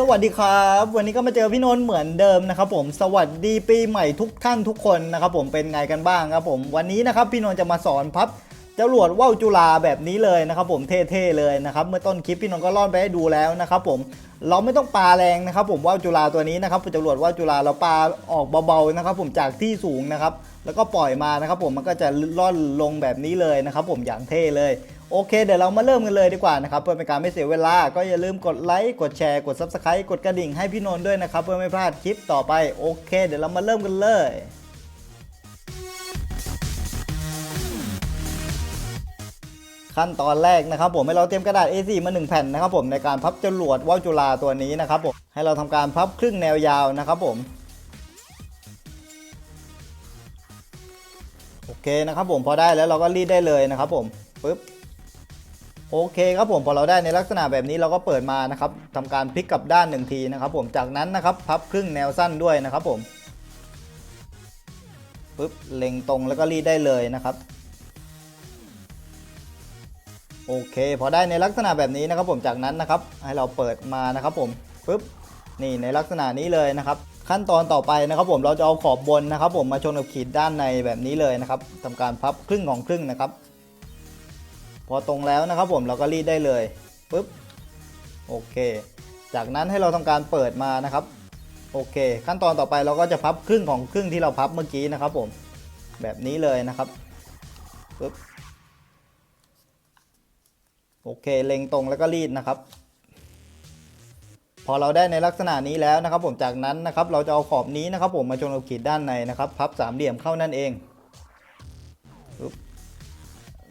สวัสดีครับ วันนี้ก็มาเจอพี่นนท์เหมือนเดิมนะครับผมสวัสดีปีใหม่ทุกท่านทุกคนนะครับผมเป็นไงกันบ้างครับผมวันนี้นะครับพี่นนท์จะมาสอนพับจรวดว่าวจุฬาแบบนี้เลยนะครับผมเท่ๆเลยนะครับเมื่อต้นคลิปพี่นนท์ก็ล่อนไปให้ดูแล้วนะครับผมเราไม่ต้องปาแรงนะครับผมว่าวจุฬาตัวนี้นะครับจรวดว่าวจุฬาเราปาออกเบาๆนะครับผมจากที่สูงนะครับแล้วก็ปล่อยมานะครับผมมันก็จะล่อนลงแบบนี้เลยนะครับผมอย่างเท่เลย โอเค เดี๋ยวเรามาเริ่มกันเลยดีกว่านะครับเพื่อเป็นการไม่เสียเวลา ก็อย่าลืมกดไลค์กดแชร์กด Subscribe กดกระดิ่งให้พี่นนท์ด้วยนะครับ เพื่อไม่พลาดคลิปต่อไปโอเค เดี๋ยวเรามาเริ่มกันเลยขั้นตอนแรกนะครับผมให้เราเตรียมกระดาษ A4 มา 1 แผ่นนะครับผมในการพับจรวดว่าวจุฬาตัวนี้นะครับผมให้เราทำการพับครึ่งแนวยาวนะครับผมโอเคนะครับผมพอได้แล้วเราก็รีดได้เลยนะครับผมปึ๊บ โอเคครับผมพอเราได้ในลักษณะแบบนี้เราก็เปิดมานะครับทำการพลิกกลับด้านหนึ่งทีนะครับ ผมจากนั้นนะครับพับครึ่งแนวสั้นด้วยนะครับผมปึ๊บเล็งตรงแล้วก็รีดได้เลยนะครับโอเค พอได้ในลักษณะแบบนี้นะครับผมจากนั้นนะครับ ให้เราเปิดมานะครับผมปึ๊บนี่ในลักษณะนี้เลยนะครับ ขั้นตอนต่อไปนะครับ ผมเราจะเอาขอบบนนะครับ ผมมาชนกับขีดด้านในแบบนี้เลยนะครับทำการพับครึ่งของครึ่งนะครับ พอตรงแล้วนะครับผมเราก็รีดได้เลยปุ๊บโอเค จากนั้นให้เราทำการเปิดมานะครับ โอเค ขั้นตอนต่อไปเราก็จะพับครึ่งของครึ่งที่เราพับเมื่อกี้นะครับผมแบบนี้เลยนะครับปุ๊บโอเคเล็งตรงแล้วก็รีดนะครับ พอเราได้ในลักษณะนี้แล้วนะครับ ผมจากนั้นนะครับ เราจะเอาขอบนี้นะครับ ผมมาชนกับขีดด้านในนะครับ พับสามเหลี่ยมเข้านั่นเองปุ๊บ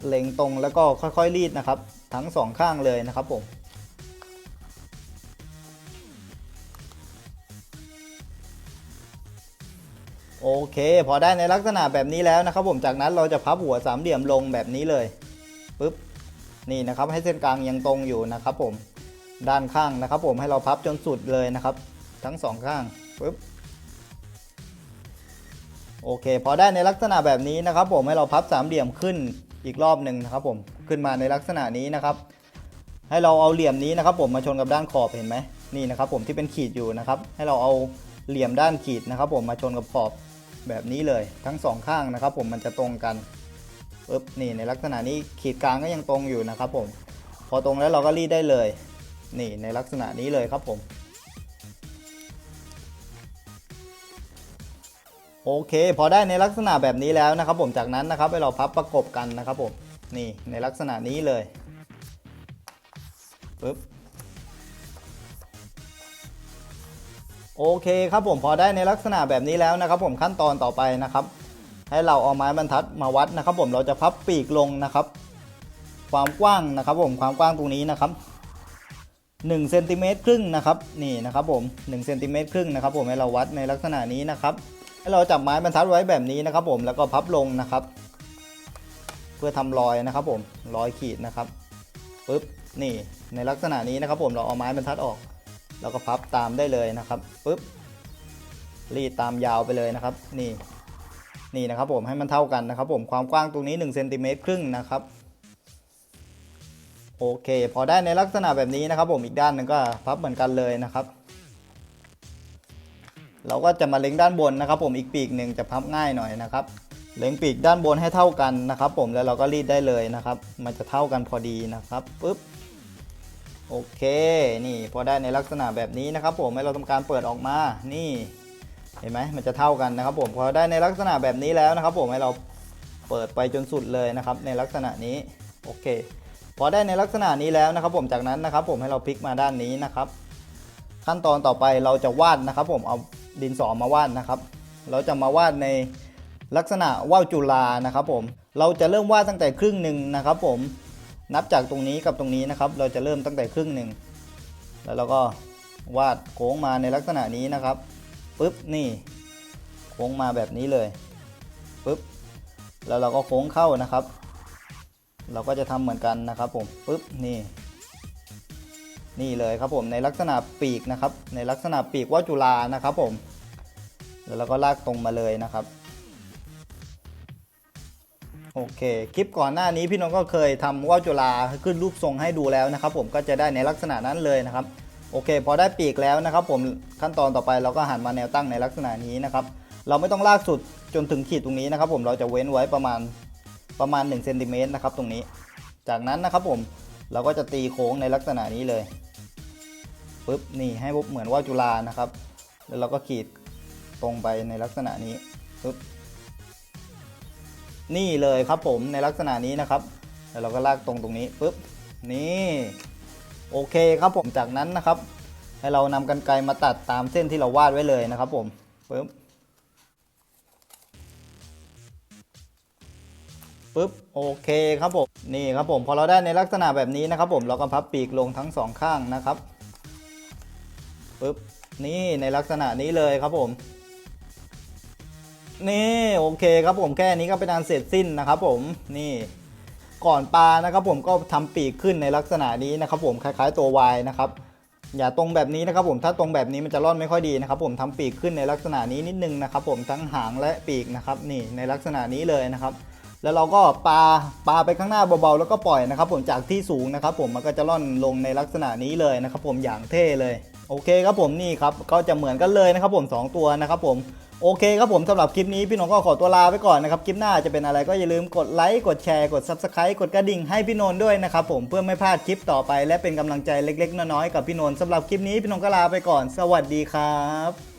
เล็งตรงแล้วก็ค่อยๆรีดนะครับ ทั้งสองข้างเลยนะครับผมโอเค พอได้ในลักษณะแบบนี้แล้วนะครับ ผมจากนั้นเราจะพับหัวสามเหลี่ยมลงแบบนี้เลยปึ๊บนี่นะครับให้เส้นกลางยังตรงอยู่นะครับ ผมด้านข้างนะครับ ผมให้เราพับจนสุดเลยนะครับ ทั้งสองข้างปึ๊บโอเค พอได้ในลักษณะแบบนี้นะครับ ผมให้เราพับสามเหลี่ยมขึ้น อีกรอบหนึ่งนะครับผมขึ้นมาในลักษณะนี้นะครับ ให้เราเอาเหลี่ยมนี้นะครับ ผมมาชนกับด้านขอบเห็นไหมนี่นะครับ ผมที่เป็นขีดอยู่นะครับ ให้เราเอาเหลี่ยมด้านขีดนะครับ ผมมาชนกับขอบแบบนี้เลยทั้งสองข้างนะครับ ผมมันจะตรงกันปึ๊บนี่ในลักษณะนี้ขีดกลางก็ยังตรงอยู่นะครับ ผม พอตรงแล้วเราก็รีดได้เลย นี่ในลักษณะนี้เลยครับผม โอเค พอได้ในลักษณะแบบนี้แล้วนะครับ ผมจากนั้นนะครับให้เราพับประกบกันนะครับผมนี่ในลักษณะนี้เลยปึ๊บโอเคครับผมพอได้ในลักษณะแบบนี้แล้วนะครับ ผมขั้นตอนต่อไปนะครับ ให้เราเอาไม้บรรทัดมาวัดนะครับ ผมเราจะพับปีกลงนะครับ ความกว้างนะครับ ผมความกว้างตรงนี้นะครับ1เซนติเมตรครึ่งนะครับนี่นะครับผม1เซนติเมตรครึ่งนะครับ ผมให้เราวัดในลักษณะนี้นะครับ ให้เราจับไม้บรรทัดไว้แบบนี้นะครับ ผมแล้วก็พับลงนะครับ เพื่อทำรอยนะครับ ผมรอยขีดนะครับปึ๊บนี่ในลักษณะนี้นะครับ ผมเราเอาไม้บรรทัดออก แล้วก็พับตามได้เลยนะครับปึ๊บรีดตามยาวไปเลยนะครับ นี่นี่นะครับผมให้มันเท่ากันนะครับ ผมความกว้างตรงนี้1เซนติเมตรครึ่งนะครับโอเค พอได้ในลักษณะแบบนี้นะครับ ผมอีกด้านหนึ่งก็พับเหมือนกันเลยนะครับ เราก็จะมาเล็งด้านบนนะครับผมอีกปีกหนึ่งจะพับง่ายหน่อยนะครับ เล็งปีกด้านบนให้เท่ากันนะครับ ผมแล้วเราก็รีดได้เลยนะครับ มันจะเท่ากันพอดีนะครับปุ๊บโอเค นี่พอได้ในลักษณะแบบนี้นะครับ ผมให้เราทำการเปิดออกมานี่เห็นไหมมันจะเท่ากันนะครับ ผมพอได้ในลักษณะแบบนี้แล้วนะครับ ผมให้เราเปิดไปจนสุดเลยนะครับ ในลักษณะนี้โอเค พอได้ในลักษณะนี้แล้วนะครับ ผมจากนั้นนะครับ ผมให้เราพลิกมาด้านนี้นะครับ ขั้นตอนต่อไปเราจะวาดนะครับ ผมเอา ดินสอมาวาดนะครับ เราจะมาวาดในลักษณะว่าวจุฬานะครับผม เราจะเริ่มวาดตั้งแต่ครึ่งหนึ่งนะครับผม นับจากตรงนี้กับตรงนี้นะครับ เราจะเริ่มตั้งแต่ครึ่งหนึ่ง แล้วเราก็วาดโค้งมาในลักษณะนี้นะครับปุ๊บนี่ โค้งมาแบบนี้เลยปุ๊บ แล้วเราก็โค้งเข้านะครับ เราก็จะทำเหมือนกันนะครับผมปุ๊บนี่ นี่เลยครับผมในลักษณะปีกนะครับ ในลักษณะปีกว่าจุฬานะครับผม แล้วเราก็ลากตรงมาเลยนะครับโอเค คลิปก่อนหน้านี้พี่น้องก็เคยทำว่าวจุฬาขึ้นรูปทรงให้ดูแล้วนะครับ ผมก็จะได้ในลักษณะนั้นเลยนะครับ โอเค พอได้ปีกแล้วนะครับ ผมขั้นตอนต่อไปเราก็หันมาแนวตั้งในลักษณะนี้นะครับ เราไม่ต้องลากสุดจนถึงขีดตรงนี้นะครับ ผมเราจะเว้นไว้ประมาณประมาณ1เซนติเมตรนะครับตรงนี้ จากนั้นนะครับผมเราก็จะตีโค้งในลักษณะนี้เลย ปุ๊บนี่ให้เหมือนว่าจุฬานะครับ แล้วเราก็ขีดตรงไปในลักษณะนี้ปุ๊บนี่เลยครับผมในลักษณะนี้นะครับ แล้วเราก็ลากตรงตรงนี้ปุ๊บนี่โอเคครับผมจากนั้นนะครับ ให้เรานำกันไกรมาตัดตามเส้นที่เราวาดไว้เลยนะครับผมปุ๊บปุ๊บโอเคครับผมนี่ครับผมพอเราได้ในลักษณะแบบนี้นะครับ ผมเราก็พับปีกลงทั้งสองข้างนะครับ ปุ๊บนี่ในลักษณะนี้เลยครับผม นี่โอเคครับผมแค่นี้ก็เป็นอันเสร็จสิ้นนะครับผมนี่ก่อนปลานะครับผมก็ทำปีกขึ้นในลักษณะนี้นะครับผมคล้ายๆตัว Y นะครับอย่าตรงแบบนี้นะครับผมถ้าตรงแบบนี้มันจะร่อนไม่ค่อยดีนะครับผมทำปีกขึ้นในลักษณะนี้นิดนึงนะครับผมทั้งหางและปีกนะครับนี่ในลักษณะนี้เลยนะครับ แล้วเราก็ปลาปลาไปข้างหน้าเบาๆแล้วก็ปล่อยนะครับ ผมจากที่สูงนะครับ ผมมันก็จะร่อนลงในลักษณะนี้เลยนะครับ ผมอย่างเท่เลย โอเคครับผมนี่ครับก็จะเหมือนกันเลยนะครับผมสองตัวนะครับผมโอเคครับผมสำหรับคลิปนี้พี่นนท์ก็ขอตัวลาไปก่อนนะครับ คลิปหน้าจะเป็นอะไรก็อย่าลืมกดไลค์กดแชร์กด Subscribe กดกระดิ่งให้พี่นนท์ด้วยนะครับผมเพื่อไม่พลาดคลิปต่อไป และเป็นกำลังใจเล็ก ๆ น้อยๆกับพี่นนท์สำหรับคลิปนี้พี่นนท์ก็ลาไปก่อน สวัสดีครับ